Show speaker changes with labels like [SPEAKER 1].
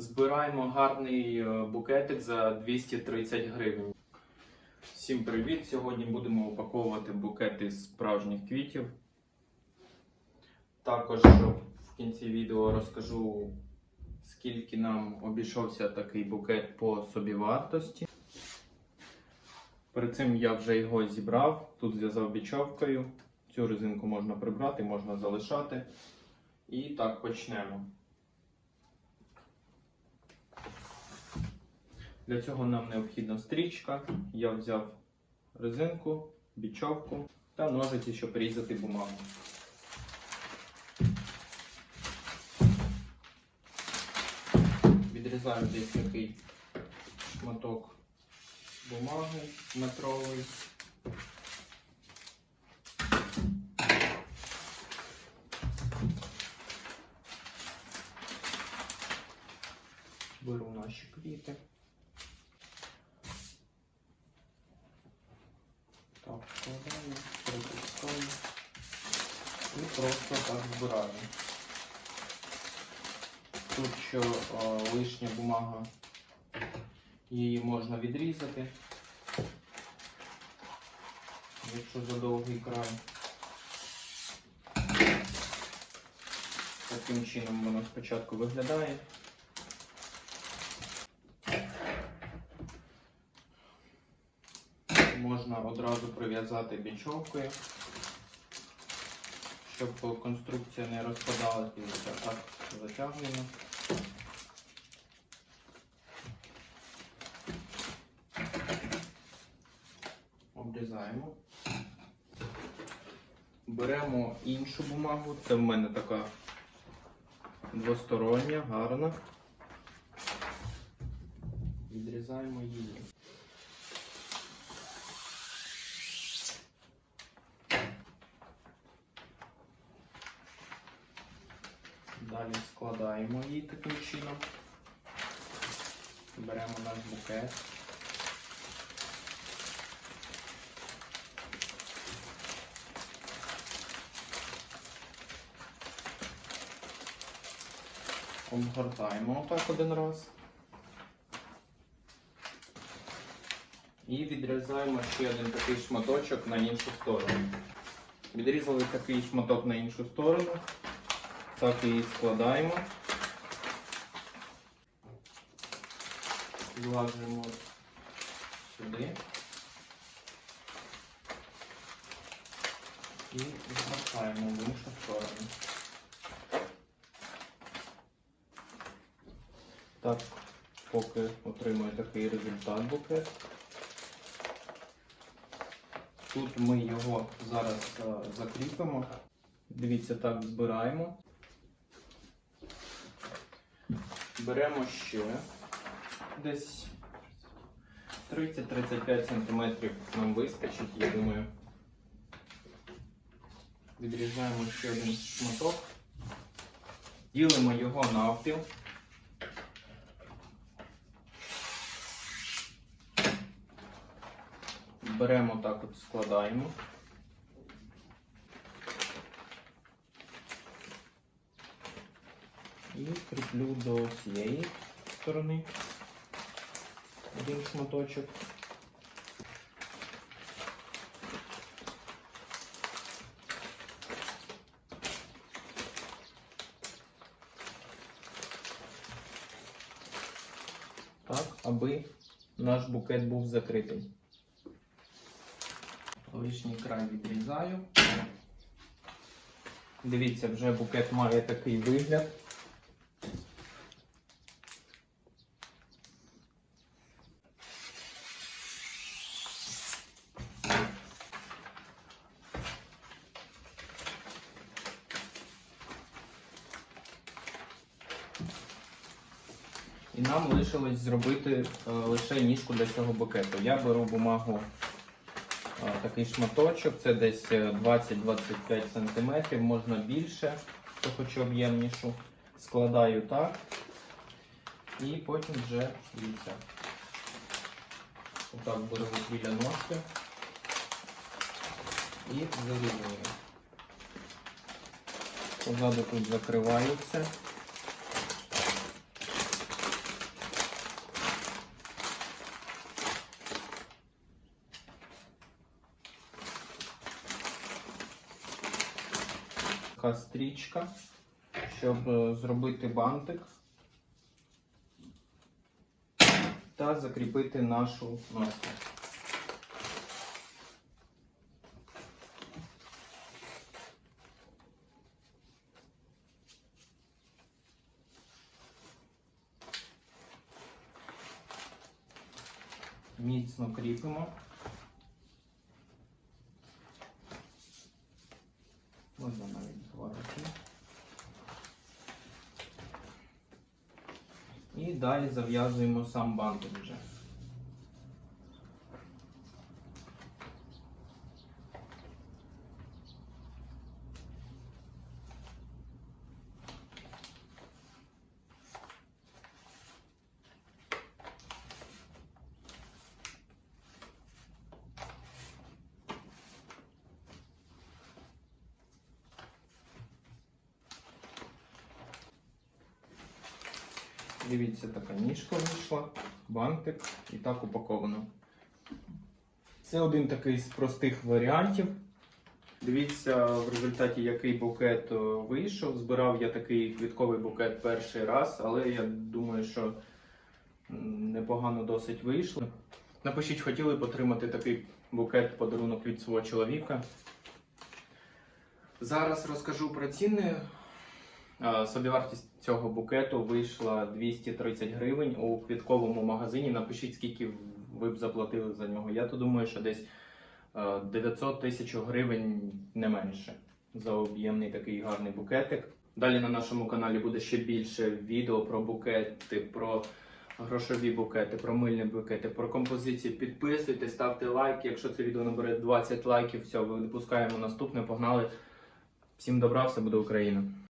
[SPEAKER 1] Збираємо гарний е, букетик за 230 гривень. Всім привіт! Сьогодні будемо упаковувати букети з справжніх квітів. Також в кінці відео розкажу, скільки нам обійшовся такий букет по собівартості. Перед цим я вже його зібрав, тут зв'язав бічовкою. Цю резинку можна прибрати, можна залишати. І так почнемо. Для цього нам необхідна стрічка. Я взяв резинку, бічовку та ножиці, щоб різати бумагу. Відрізаю десь такий шматок бумаги метровий. Беру наші квіти. Так, вкладаю, притискаю і просто так збираю. Тут що е, лишня бумага, її можна відрізати, якщо за довгий край. Таким чином воно спочатку виглядає. Можна одразу прив'язати бічовкою, щоб конструкція не розпадалась, дивіться, так затягуємо. Обрізаємо. Беремо іншу бумагу, це в мене така двостороння, гарна. Відрізаємо її. Далі складаємо її таким чином. Беремо наш букет. Обгортаємо отак один раз. І відрізаємо ще один такий шматочок на іншу сторону. Відрізали такий шматок на іншу сторону. Так і складаємо. Злажуємо сюди. І згортаємо в іншу сторону. Так, поки отримує такий результат букет. Тут ми його зараз е, закріпимо. Дивіться, так збираємо. Беремо ще десь 30-35 см нам вистачить, я думаю. Відрізаємо ще один шматок, ділимо його навпіл. Беремо так от складаємо. І кріплю до цієї сторони один шматочок. Так, аби наш букет був закритий. Лишній край відрізаю. Дивіться, вже букет має такий вигляд. І нам лишилось зробити е, лише ніжку для цього букету. Я беру бумагу е, такий шматочок, це десь е, 20-25 см, можна більше, хто хоче об'ємнішу. Складаю так. І потім вже дивіться. Отак беру біля ножки і завірюю. Позаду тут закривається. Така стрічка, щоб е, зробити бантик та закріпити нашу носку. Міцно кріпимо. Можна навіть зварити. І далі зав'язуємо сам бантик вже. Дивіться, така ніжка вийшла, бантик і так упаковано. Це один такий з простих варіантів. Дивіться, в результаті який букет е, вийшов. Збирав я такий квітковий букет перший раз, але я думаю, що непогано досить вийшло. Напишіть, хотіли б отримати такий букет подарунок від свого чоловіка. Зараз розкажу про ціни. Е, Собівартість цього букету вийшла 230 гривень у квітковому магазині. Напишіть, скільки ви б заплатили за нього. Я то думаю, що десь е, 900 тисяч гривень не менше за об'ємний такий гарний букетик. Далі на нашому каналі буде ще більше відео про букети, про грошові букети, про мильні букети, про композиції. Підписуйтесь, ставте лайк. Якщо це відео набере 20 лайків, все, випускаємо наступне. Погнали. Всім добра, все буде Україна!